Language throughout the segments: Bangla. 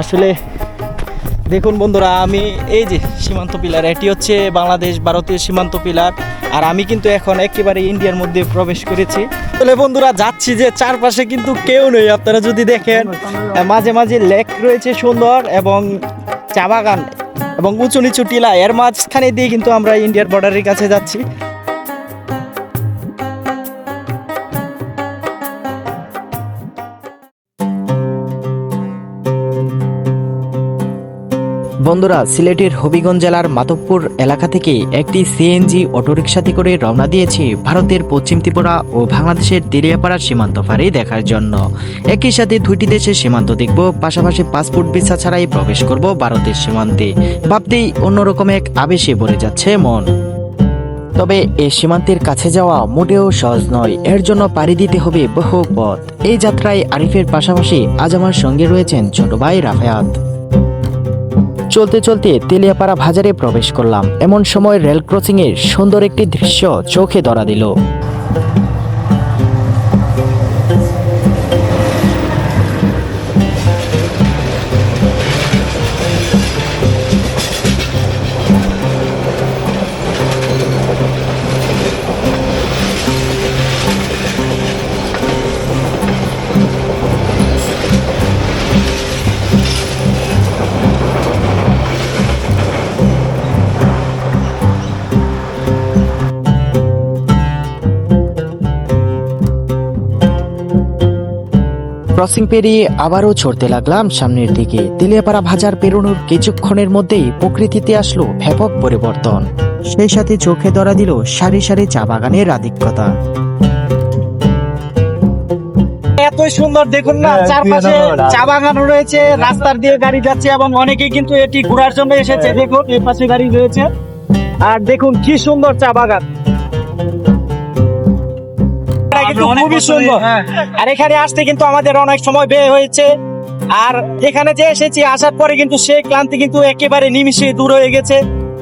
আসলে দেখুন বন্ধুরা আমি এই যে সীমান্ত পিলার এটি হচ্ছে বাংলাদেশ ভারতীয় সীমান্ত পিলার আর আমি কিন্তু এখন একেবারে ইন্ডিয়ার মধ্যে প্রবেশ করেছি। আসলে বন্ধুরা যাচ্ছি যে চারপাশে কিন্তু কেউ নেই আপনারা যদি দেখেন মাঝে মাঝে লেক রয়েছে সুন্দর এবং চা বাগান এবং উঁচু নিচু টিলা, এর মাঝখানে দিয়ে কিন্তু আমরা ইন্ডিয়ার বর্ডারের কাছে যাচ্ছি। বন্ধুরা, সিলেটের হবিগঞ্জ জেলার মাধবপুর এলাকা থেকে একটি সিএনজি অটোরিকশাতে করে রওনা দিয়েছি ভারতের পশ্চিম ত্রিপুরা ও বাংলাদেশের তেলিয়াপাড়ার সীমান্ত ফাঁড়ি দেখার জন্য। একই সাথে দুইটি দেশের সীমান্ত দেখব, পাশাপাশি পাসপোর্ট ভিসা ছাড়াই প্রবেশ করব ভারতের সীমান্তে। ভাবতেই অন্যরকম এক আবেশে ভরে যাচ্ছে মন। তবে এই সীমান্তের কাছে যাওয়া মোটেও সহজ নয়, এর জন্য পাড়ি দিতে হবে বহু পথ। এই যাত্রায় আরিফের পাশাপাশি আজ আমার সঙ্গে রয়েছেন ছোট ভাই রাফায়াত। চলতে চলতে তেলিয়াপাড়া বাজারে প্রবেশ করলাম। এমন সময় রেল ক্রসিং এর সুন্দর একটি দৃশ্য চোখে ধরা দিল। ক্রসিং পেরিয়ে আবারও ছড়তে লাগলাম সামনের দিকে। তেলিয়াপাড়া বাজার পেরোনোর কিছুক্ষণের মধ্যেই প্রকৃতিতে আসলো ব্যাপক পরিবর্তন। সেই সাথে চোখে ধরা দিল সারি সারি চা বাগানের আধিক্যতা। এত সুন্দর দেখুন না চারপাশে চা বাগান রয়েছে রাস্তার দিয়ে গাড়ি যাচ্ছে এবং অনেকেই কিন্তু এটি ঘোরার জন্য এসেছে। দেখুন এই পাশে গাড়ি রয়েছে। আর দেখুন কি সুন্দর চা বাগান। কিন্তু খুবই সুন্দর। আর এখানে আসতে কিন্তু আমাদের অনেক সময় ব্যয় হয়েছে। আর এখানে যে এসেছি আসার পরে কিন্তু সেই ক্লান্তি কিন্তু একেবারে নিমিশে দূর হয়ে গেছে।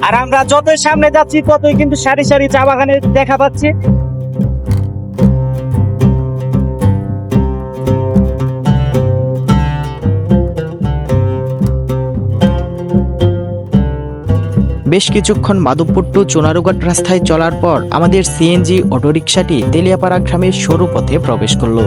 আর আমরা যতই সামনে যাচ্ছি ততই কিন্তু সারি সারি চা বাগানে দেখা পাচ্ছি। বেশ কিছুক্ষণ মাধবপুর টু চুনারুঘাট রাস্তায় চলার পর আমাদের সিএনজি অটোরিকশাটি তেলিয়াপাড়া গ্রামের সরু পথে প্রবেশ করল।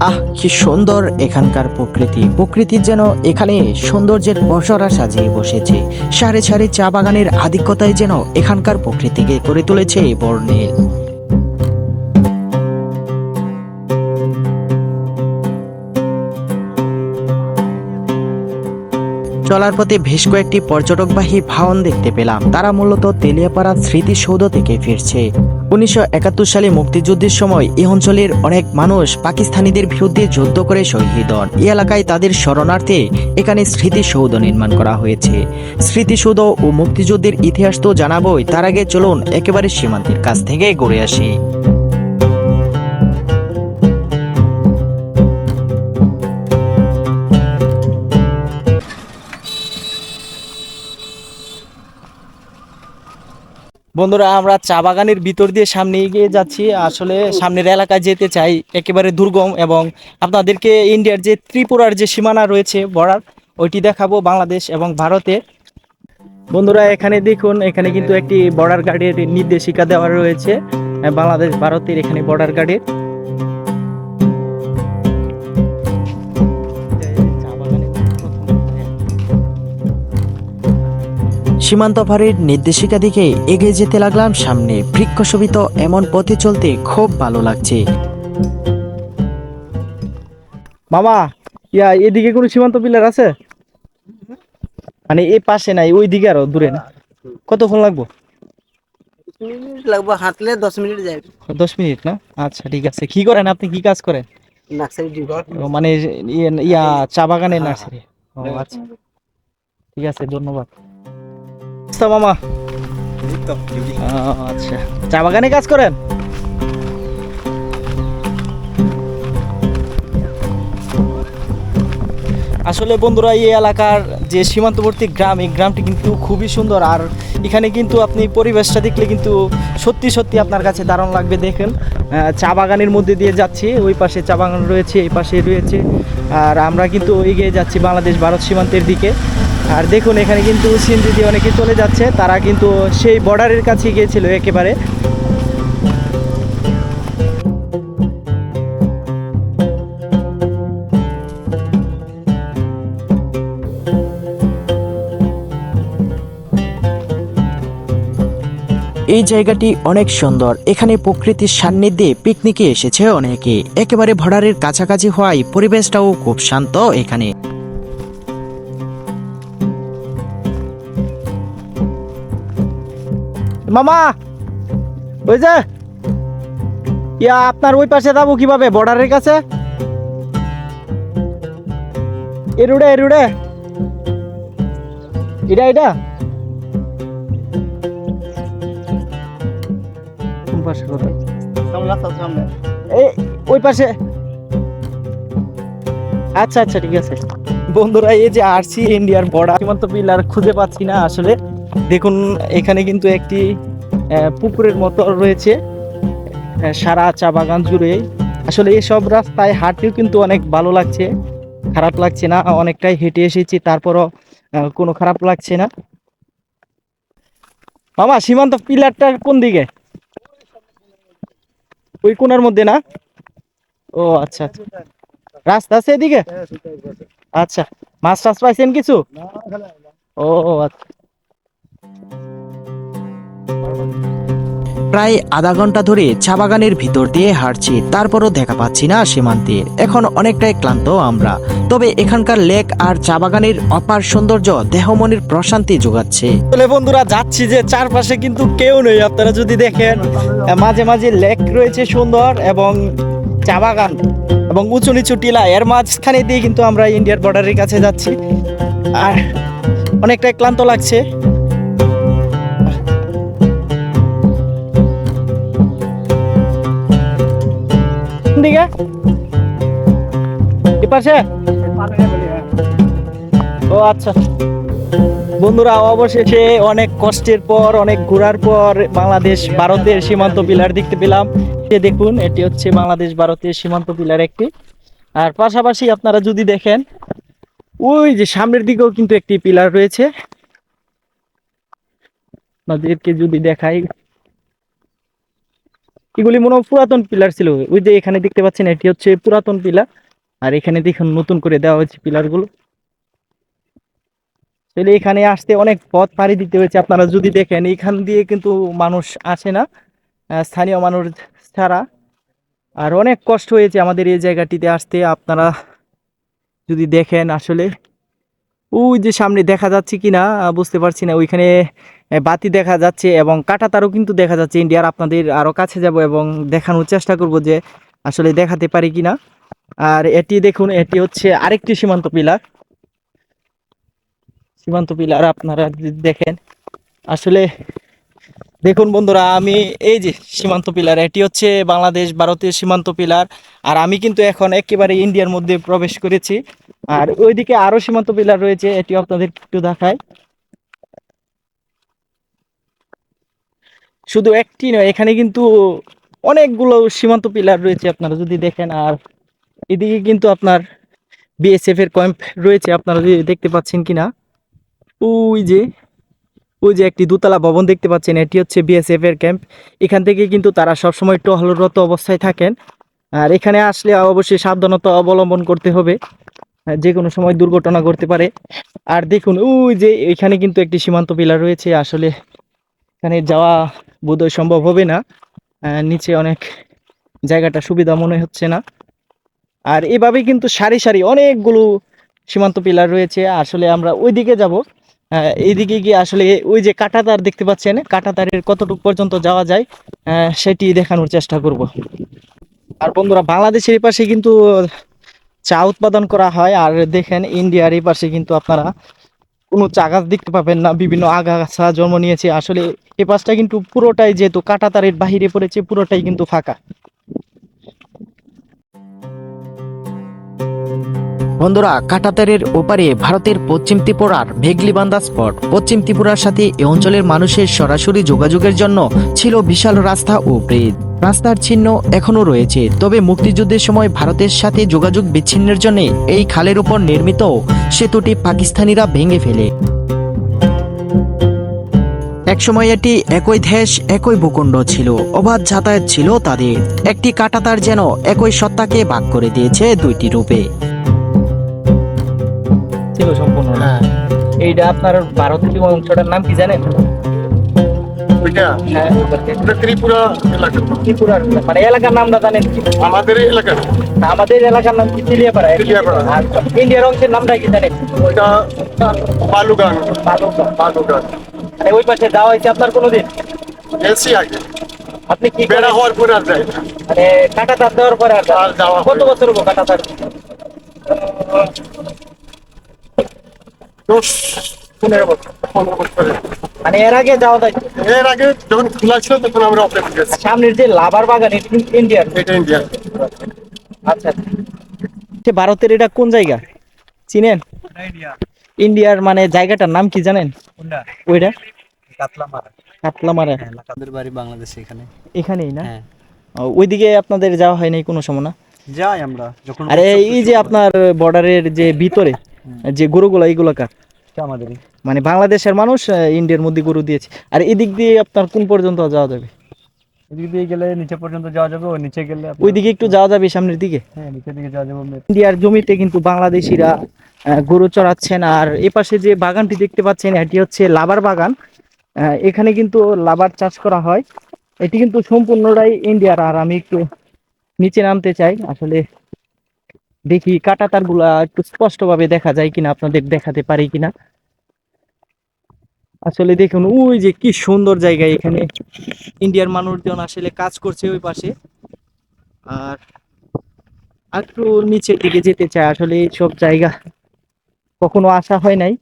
আহ, কি সুন্দর এখানকার প্রকৃতি। প্রকৃতির যেন এখানে সৌন্দর্যের বসরা সাজিয়ে বসেছে। সারে সারে চা বাগানের আধিক্যতায় যেন এখানকার প্রকৃতিকে করে তুলেছে এই চলার পথে বেশ কয়েকটি পর্যটকবাহী ভাওন দেখতে পেলাম। তারা মূলত তেলিয়াপাড়া স্মৃতিসৌধ থেকে ফিরছে। উনিশশো একাত্তর সালে মুক্তিযুদ্ধের সময় এই অঞ্চলের অনেক মানুষ পাকিস্তানিদের বিরুদ্ধে যুদ্ধ করে শহীদ হন। এই এলাকায় তাদের শরণার্থে এখানে স্মৃতিসৌধ নির্মাণ করা হয়েছে। স্মৃতিসৌধ ও মুক্তিযুদ্ধের ইতিহাস তো জানাবোই, তার আগে চলুন একেবারে সীমান্তের কাছ থেকে ঘুরে আসি। বন্ধুরা, আমরা চা বাগানের ভিতর দিয়ে সামনে এগিয়ে যাচ্ছি। আসলে সামনের এলাকায় যেতে চাই একেবারে দুর্গম এবং আপনাদেরকে ইন্ডিয়ার যে ত্রিপুরার যে সীমানা রয়েছে, বর্ডার, ওইটি দেখাবো বাংলাদেশ এবং ভারতে। বন্ধুরা, এখানে দেখুন, এখানে কিন্তু একটি বর্ডার গার্ডের নির্দেশিকা দেওয়া রয়েছে। বাংলাদেশ, ভারতের এখানে বর্ডার গার্ডের। সীমান্ত পাড়ের নির্দেশিকা দিকে এগিয়ে যেতে লাগলাম সামনে। বৃক্ষশোভিত এমন পথে চলতে খুব ভালো লাগছে। মামা ইয়া এদিকে কোনো সীমান্ত পিলার আছে? মানে এই পাশে নাই ওই দিকে আরও দূরে না? কতক্ষণ লাগবো? লাগবে হাঁটলে দশ মিনিট যাবে দশ মিনিট না? আচ্ছা ঠিক আছে। কি করেন আপনি? কি কাজ করেন? ও, মানে ইয়ে- ইয়া চা বাগানের নার্সারি। ও আচ্ছা। ঠিক আছে ধন্যবাদ। অবস্থা মামা? আচ্ছা। চা বাগানে কাজ করেন? আসলে বন্ধুরা এই এলাকার যে সীমান্তবর্তী গ্রাম এই গ্রামটি কিন্তু খুবই সুন্দর। আর এখানে কিন্তু আপনি পরিবেশটা দেখলে কিন্তু সত্যি সত্যি আপনার কাছে দারুণ লাগবে দেখেন। চা বাগানের মধ্যে দিয়ে যাচ্ছি ওই পাশে চা বাগান রয়েছে এই পাশে রয়েছে। আর আমরা কিন্তু এগিয়ে যাচ্ছি বাংলাদেশ ভারত সীমান্তের দিকে। আর দেখুন, এখানে কিন্তু সিএনজি দিয়ে অনেকে চলে যাচ্ছে। তারা কিন্তু সেই বর্ডারের কাছে গিয়েছিল একেবারে। এই জায়গাটি অনেক সুন্দর। এখানে প্রকৃতির সান্নিধ্যে পিকনিকে এসেছে অনেকে। একেবারে ভড়ারের কাছাকাছি হওয়ায় পরিবেশটাও খুব শান্ত এখানে। মামা ওই যে ইয়া আপনার ওই পাশে যাব কীভাবে বর্ডারের কাছে? এরুড়ে এরুড়ে এটা এটা। কোন পাশে কোথায়? এই ওই পাশে। আচ্ছা আচ্ছা ঠিক আছে। বন্ধুরা এই যে আরসি ইন্ডিয়ার বর্ডার সীমান্ত পিলার খুঁজে পাচ্ছি না আসলে। দেখুন এখানে কিন্তু একটি পুকুরের মতো রয়েছে সারা চা বাগান জুড়ে। আসলে এইসব রাস্তায় হাঁটতেও কিন্তু অনেক ভালো লাগছে। খারাপ লাগছে না অনেকটাই হেঁটে এসেছি তারপরও কোনো খারাপ লাগছে না। মামা সীমান্ত পিলারটা কোন দিকে? ওই কোনার মধ্যে না? ও আচ্ছা আচ্ছা। রাস্তা আছে এদিকে? আচ্ছা মাছ টাছ পাইছেন কিছু? ও আচ্ছা। প্রায় আধা ঘণ্টা ধরে চা বাগানের ভিতর দিয়ে হাঁটছি, তারপরও দেখা পাচ্ছি না সীমান্তে এখন অনেকটাই ক্লান্ত আমরা। তবে এখানকার লেক আর চা বাগানের অপার সৌন্দর্য দেহমনের প্রশান্তি যোগাচ্ছে। তাহলে বন্ধুরা, যাচ্ছি যে চারপাশে কিন্তু কেউ নেই, আপনারা যদি দেখেন, মাঝে মাঝে লেক রয়েছে সুন্দর এবং চা বাগান এবং উঁচু নিচু টিলা, এর মাঝখানে দিয়ে কিন্তু আমরা ইন্ডিয়ার বর্ডারের কাছে যাচ্ছি। আর অনেকটাই ক্লান্ত লাগছে। দিকে? এ পাশে ও আচ্ছা। বন্ধুরা, অবশেষে অনেক কষ্টের পর, অনেক ঘোরার পর বাংলাদেশ, ভারতের সীমান্ত পিলার দেখতে পেলাম। এ দেখুন, এটি হচ্ছে বাংলাদেশ, ভারতের সীমান্ত পিলার একটি। আর পাশাপাশি আপনারা যদি দেখেন, ওই যে সামনের দিকেও কিন্তু একটি পিলার রয়েছে। আপনাদেরকে যদি দেখাই এগুলি মনে পুরাতন পিলার ছিল। ওই যে এখানে দেখতে পাচ্ছেন, এটি হচ্ছে পুরাতন পিলার। আর এখানে দেখুন, নতুন করে দেওয়া হয়েছে পিলারগুলো। তাহলে এখানে আসতে অনেক পথ পাড়ি দিতে হয়েছে। আপনারা যদি দেখেন, এখান দিয়ে কিন্তু মানুষ আসে না স্থানীয় মানুষ ছাড়া। আর অনেক কষ্ট হয়েছে আমাদের এই জায়গাটিতে আসতে। আপনারা যদি দেখেন আসলে, ওই যে সামনে দেখা যাচ্ছে কি না বুঝতে পারছি না। ওইখানে বাতি দেখা যাচ্ছে এবং কাটা তারও কিন্তু দেখা যাচ্ছে। ইন্ডিয়ার আপনাদের আরও কাছে যাব এবং দেখানোর চেষ্টা করব যে আসলে দেখাতে পারি কি না আর এটি দেখুন, এটি হচ্ছে আরেকটি সীমান্ত পিলার। সীমান্ত পিলার আপনারা দেখেন, আসলে দেখুন বন্ধুরা, আমি এই যে সীমান্ত পিলার, এটি হচ্ছে বাংলাদেশ ভারতের সীমান্ত পিলার। আর আমি কিন্তু এখন একেবারে ইন্ডিয়ার মধ্যে প্রবেশ করেছি। আর ওইদিকে আরও সীমান্ত পিলার রয়েছে এটি আপনাদের একটু দেখায় শুধু একটি নয়, এখানে কিন্তু অনেকগুলো সীমান্ত পিলার রয়েছে আপনারা যদি দেখেন, আর এদিকে কিন্তু আপনার বিএসএফ এর ক্যাম্প রয়েছে, আপনারা যদি দেখতে পাচ্ছেন কিনা। ওই যে ওই যে একটি দোতলা ভবন দেখতে পাচ্ছেন, এটি হচ্ছে বিএসএফ এর ক্যাম্প। এখান থেকে কিন্তু তারা সবসময় টহলরত অবস্থায় থাকেন, আর এখানে আসলে অবশ্যই সাবধানতা অবলম্বন করতে হবে, যে কোনো সময় দুর্ঘটনা ঘটতে পারে। আর দেখুন, ওই যে এখানে কিন্তু একটি সীমান্ত পিলার রয়েছে, আসলে এখানে যাওয়া বোধহয় সম্ভব হবে না। নিচে অনেক জায়গাটা সুবিধা মনে হচ্ছে না। আর এভাবে কিন্তু সারি সারি অনেকগুলো সীমান্ত পিলার রয়েছে। আসলে আমরা ওইদিকে যাব। এইদিকে গিয়ে আসলে ওই যে কাঁটাতার দেখতে পাচ্ছেন? কাঁটাতারের কতটুকু পর্যন্ত যাওয়া যায় সেটি দেখানোর চেষ্টা করব। আর বন্ধুরা, বাংলাদেশের এই পাশে কিন্তু চা উৎপাদন করা হয়। আর দেখেন, ইন্ডিয়ার এই পাশে কিন্তু আপনারা কোনো চা গাছ দেখতে পাবেন না। বিভিন্ন আগাছা জন্ম নিয়েছে। আসলে এই পাশটা কিন্তু পুরোটাই যেহেতু কাঁটাতারের বাহিরে পড়েছে, পুরোটাই কিন্তু ফাঁকা। বন্ধুরা কাটাতারের ওপারে ভারতের পশ্চিম ত্রিপুরার ভেগলিবান্দা স্পট। পশ্চিম ত্রিপুরার সাথে এ অঞ্চলের মানুষের সরাসরি যোগাযোগের জন্য ছিল বিশাল রাস্তা ও ব্রিজ। রাস্তার চিহ্ন এখনও রয়েছে, তবে মুক্তিযুদ্ধের সময় ভারতের সাথে যোগাযোগ বিচ্ছিন্নের জন্য এই খালের উপর নির্মিত সেতুটি পাকিস্তানিরা ভেঙে ফেলে। একসময় এটি একই দেশ একই ভূখণ্ড ছিল। অবাধ যাতায়াত ছিল তাদের। একটি কাটাতার যেন একই সত্তাকে ভাগ করে দিয়েছে দুইটি রূপে। ছিল সম্পূর্ণ। হ্যাঁ। এইটা আপনার ভারতীয় অংশটার নাম কি জানেন? হ্যাঁ ওটা ত্রিপুরা এলাকা। ত্রিপুরার মানে এলাকার নামটা জানেন আমাদের এলাকার নাম কি? চিলিয়াপাড়া। ইন্ডিয়ার অংশের নামটা কি জানেন? ওইটা বালুগান বালুরঘাট। বালুগান ওই পাশে যাওয়া হয়েছে আপনার কোনোদিন? এসি আগে। আপনি কি বেড়া হওয়ার পরে আর যাই মানে কাটা তার দেওয়ার পরে আর যাওয়া কত বছর হব কাটা তার পনেরো বছর। পনেরো বছরে। মানে এর আগে যাওয়া যায়? এর আগে যখন খোলা ছিল তখন আমরা অপারেট গেছি সামনের যে লাভার বাগান এটা কিন্তু ইন্ডিয়ার এটা আচ্ছা। ভারতের এটা কোন জায়গা? চিনেন? ইন্ডিয়ার মানে জায়গাটার নাম কি জানেন? ওইটা? কাতলামারা আমাদের বাড়ি বাংলাদেশে এখানে। এখানেই না? হ্যাঁ। ওইদিকে আপনাদের যাওয়া হয় নাই কোনো সময় না? যাই আমরা যখন আরে এই যে আপনার বর্ডারের যে ভিতরে যে গরুগুলো এইগুলো কার? আমাদেরই। মানে বাংলাদেশের মানুষ ইন্ডিয়ার মধ্যে গরু দিয়েছে। আর এদিক দিয়ে আপনার কোন পর্যন্ত যাওয়া যাবে? এদিক দিয়ে গেলে নিচে পর্যন্ত যাওয়া যাবে ওই নিচে গেলে ওইদিকে একটু যাওয়া যাবে সামনের দিকে? হ্যাঁ নিচের দিকে যাওয়া যাবে। ইন্ডিয়ার জমিতে কিন্তু বাংলাদেশিরা গরু চড়াচ্ছেন। আর এপাশে যে বাগানটি দেখতে পাচ্ছেন এটি হচ্ছে লাবার বাগান। এখানে কিন্তু লাবার চাষ করা হয়। এটি কিন্তু সম্পূর্ণটাই ইন্ডিয়ার। আর আমি একটু নিচে নামতে চাই। আসলে দেখি কাটা তারগুলা একটু স্পষ্টভাবে দেখা যায় কিনা, আপনাদের দেখাতে পারি কিনা। আসলে দেখুন ওই যে কি সুন্দর জায়গা এখানে। ইন্ডিয়ার মানুষজন আসলে কাজ করছে ওই পাশে। আর একটু নিচের দিকে যেতে চাই আসলে এইসব জায়গা কখনো আসা হয় নাই।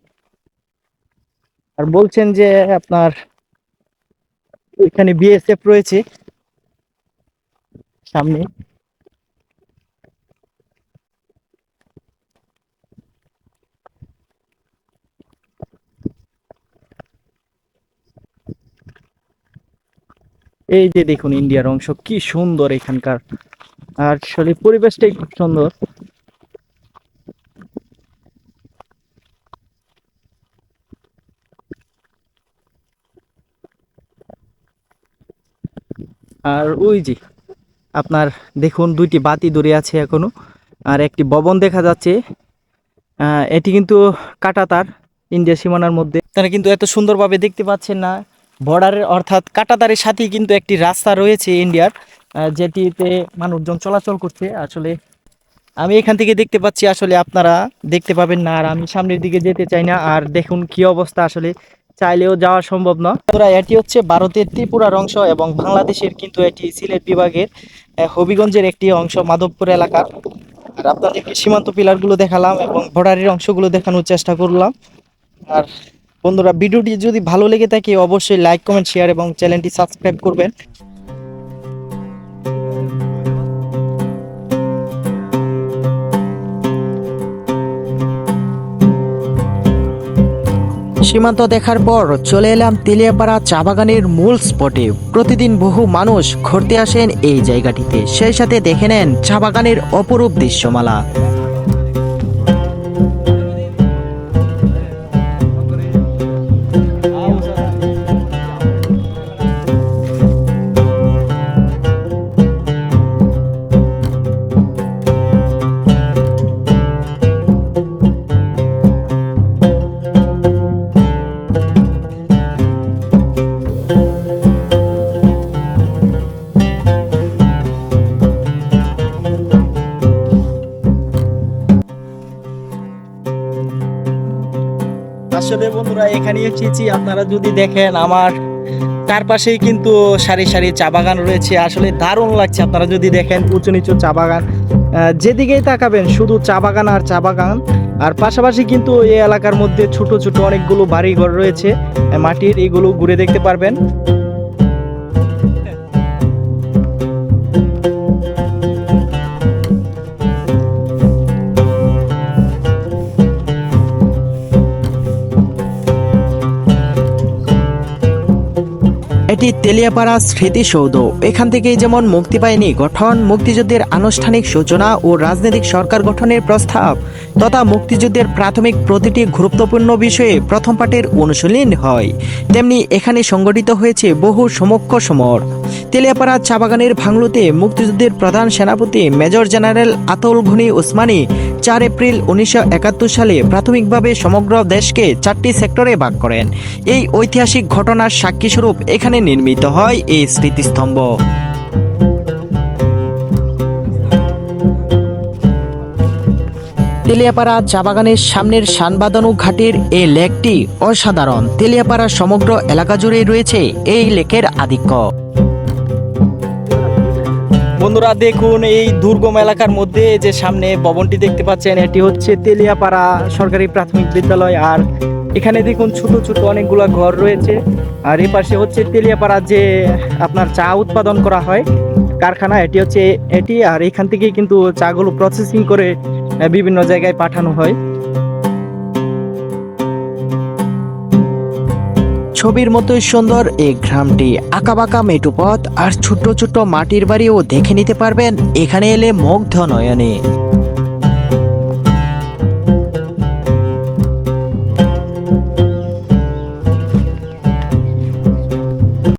আর বলছেন যে আপনার এখানে বিএসএফ রয়েছে। সামনে। এই যে দেখুন ইন্ডিয়ার অংশ, কি সুন্দর এখানকার। আর আসলে পরিবেশটাই খুব সুন্দর। আর ওই যে আপনার দেখুন দুইটি বাতি দূরে আছে এখনও, আর একটি ভবন দেখা যাচ্ছে। এটি কিন্তু কাটাতার, ইন্ডিয়া সীমানার মধ্যে। তারা কিন্তু এত সুন্দরভাবে দেখতে পাচ্ছেন না। বর্ডারের অর্থাৎ কাটাতারের সাথেই কিন্তু একটি রাস্তা রয়েছে ইন্ডিয়ার যেটিতে মানুষজন চলাচল করছে। আসলে আমি এখান থেকে দেখতে পাচ্ছি, আসলে আপনারা দেখতে পাবেন না। আর আমি সামনের দিকে যেতে চাই না। আর দেখুন কি অবস্থা আসলে। চাইলেও যাওয়া সম্ভব না। বন্ধুরা, এটি হচ্ছে ভারতের ত্রিপুরার অংশ এবং বাংলাদেশের কিন্তু এটি সিলেট বিভাগের হবিগঞ্জের একটি অংশ মাধবপুর এলাকার। আর আপনাদেরকে সীমান্ত পিলারগুলো দেখালাম এবং বর্ডারের অংশগুলো দেখানোর চেষ্টা করলাম। আর বন্ধুরা ভিডিওটি যদি ভালো লেগে থাকে অবশ্যই লাইক কমেন্ট শেয়ার এবং চ্যানেলটি সাবস্ক্রাইব করবেন। সীমান্ত দেখার পর চলে এলাম তেলিয়াপাড়া চা বাগানের মূল স্পটে। প্রতিদিন বহু মানুষ ঘুরতে আসেন এই জায়গাটিতে। সেই সাথে দেখে নেন চা বাগানের অপরূপ দৃশ্যমালা। আসলে বন্ধুরা, এখানে এসেছি। আপনারা যদি দেখেন, আমার চারপাশেই কিন্তু সারি সারি চা বাগান রয়েছে। আসলে দারুণ লাগছে আপনারা যদি দেখেন, উঁচু নিচু চা বাগান। যেদিকেই তাকাবেন, শুধু চা বাগান আর চা বাগান। আর পাশাপাশি কিন্তু এই এলাকার মধ্যে ছোট ছোট অনেকগুলো বাড়ি ঘর রয়েছে। মাটির এগুলো ঘুরে দেখতে পারবেন। তেলিয়াপাড়া স্মৃতিসৌধ। এখান থেকেই যেমন মুক্তি পায়নি গঠন, মুক্তিযুদ্ধের আনুষ্ঠানিক সূচনা ও রাজনৈতিক সরকার গঠনের প্রস্তাব, তথা মুক্তিযুদ্ধের প্রাথমিক প্রতিটি গুরুত্বপূর্ণ বিষয়ে প্রথম পাঠের অনুশীলন হয়। তেমনি এখানে সংগঠিত হয়েছে বহু সমক্ষ সমর। তেলিয়াপাড়া চা বাগানের ভাঙলুতে মুক্তিযুদ্ধের প্রধান সেনাপতি মেজর জেনারেল আতউল ঘনি ওসমানী চার এপ্রিল উনিশশো একাত্তর সালে প্রাথমিকভাবে সমগ্র দেশকে চারটি সেক্টরে ভাগ করেন। এই ঐতিহাসিক ঘটনার সাক্ষীস্বরূপ এখানে নির্মিত হয় এই স্মৃতিস্তম্ভ। তেলিয়াপাড়া চা বাগানের সামনের শানবাদানু ঘাটের এই লেকটি অসাধারণ। তেলিয়াপাড়ার সমগ্র এলাকা জুড়ে রয়েছে এই লেকের আধিক্য। বন্ধুরা, দেখুন, এই দুর্গম এলাকার মধ্যে যে সামনে ভবনটি দেখতে পাচ্ছেন, এটি হচ্ছে তেলিয়াপাড়া সরকারি প্রাথমিক বিদ্যালয় আর এখানে দেখুন ছোট ছোট অনেকগুলা ঘর রয়েছে। আর এই পাশে হচ্ছে তেলিয়াপাড়া যে আপনার চা উৎপাদন করা হয়, কারখানা, এটি হচ্ছে এটি, আর এখান থেকেই কিন্তু চাগুলো প্রসেসিং করে বিভিন্ন জায়গায় পাঠানো হয়। ছবির মতোই সুন্দর এই গ্রামটি। আঁকাবাঁকা মেটু পথ আর ছোট্ট ছোট্ট মাটির বাড়িও দেখে নিতে পারবেন এখানে এলে মুগ্ধ নয়নে।